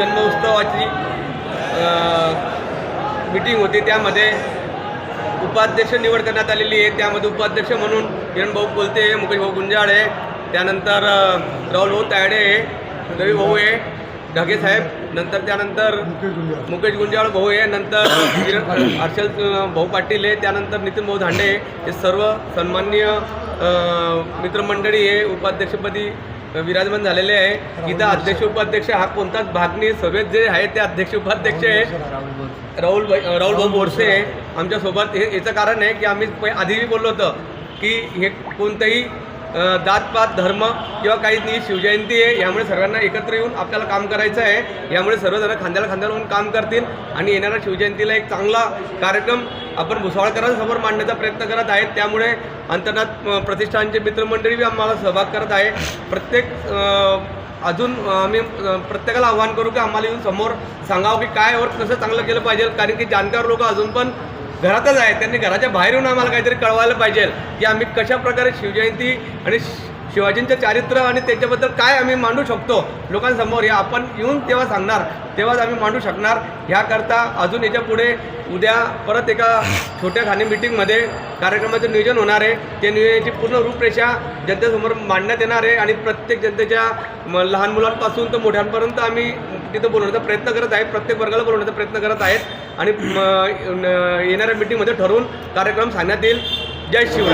जन्मोत्सवाची meeting होती. त्यामध्ये उपाध्यक्ष निवड करण्यात आलेली आहे. त्यामध्ये उपाध्यक्ष म्हणून किरणभाऊ कोलते आहे मुकेश भाऊ गुंजाळ आहे. त्यानंतर राहुल भाऊ तायडे आहे रवी भाऊ आहे ढगे साहेब. नंतर त्यानंतर मुकेश गुंजाळ. भाऊ आहे. नंतर हर्षल भाऊ पाटील आहे. त्यानंतर नितीन भाऊ धांडे हे सर्व सन्मान्य मित्रमंडळी आहे. उपाध्यक्षपदी विराजमान झालेले आहे. इथं अध्यक्ष उपाध्यक्ष हा कोणताच भाग नाही. सगळे जे आहे ते अध्यक्ष उपाध्यक्ष आहे. राहुल भाई राहुल भाऊ बोरसे आहे. आमच्यासोबत हे याचं कारण आहे की आम्ही पै- आधीही बोललो होतं की हे कोणतंही जातपात धर्म किंवा काही नाही. शिवजयंती आहे. यामुळे सर्वांना एकत्र येऊन आपल्याला काम करायचं आहे. यामुळे सर्वजण खांद्याला खांद्याला होऊन काम करतील आणि येणाऱ्या शिवजयंतीला एक चांगला कार्यक्रम आपण भुसावळकरांसमोर मांडण्याचा प्रयत्न करत आहेत. त्यामुळे अंतर्नाथ प्रतिष्ठानचे मित्रमंडळी बी आम्हाला सहभाग करत आहे. प्रत्येक अजून आम्ही प्रत्येकाला आव्हान करू की आम्हाला येऊन समोर सांगावं की काय और कसं चांगलं केलं पाहिजे. कारण की जाणकार लोक अजून पण घरातच आहेत. त्यांनी घराच्या बाहेर येऊन आम्हाला काहीतरी कळवायला पाहिजे की आम्ही कशा प्रकारे शिवजयंती आणि शिवाजींचं चारित्र्य आणि त्याच्याबद्दल काय आम्ही मांडू शकतो लोकांसमोर हे आपण येऊन तेव्हा सांगणार तेव्हाच आम्ही मांडू शकणार. ह्याकरता अजून याच्यापुढे उद्या परत एका छोट्या खाणे मिटिंगमध्ये कार्यक्रमाचं नियोजन होणार आहे. ते नियोजनाची पूर्ण रूपरेषा जनतेसमोर मांडण्यात येणार आहे आणि प्रत्येक जनतेच्या लहान मुलांपासून तर मोठ्यांपर्यंत आम्ही तिथं बोलवण्याचा प्रयत्न करत आहे. प्रत्येक वर्गाला बोलवण्याचा प्रयत्न करत आहेत आणि येणाऱ्या मिटिंगमध्ये ठरवून कार्यक्रम सांगण्यात येईल. जय शिवराय.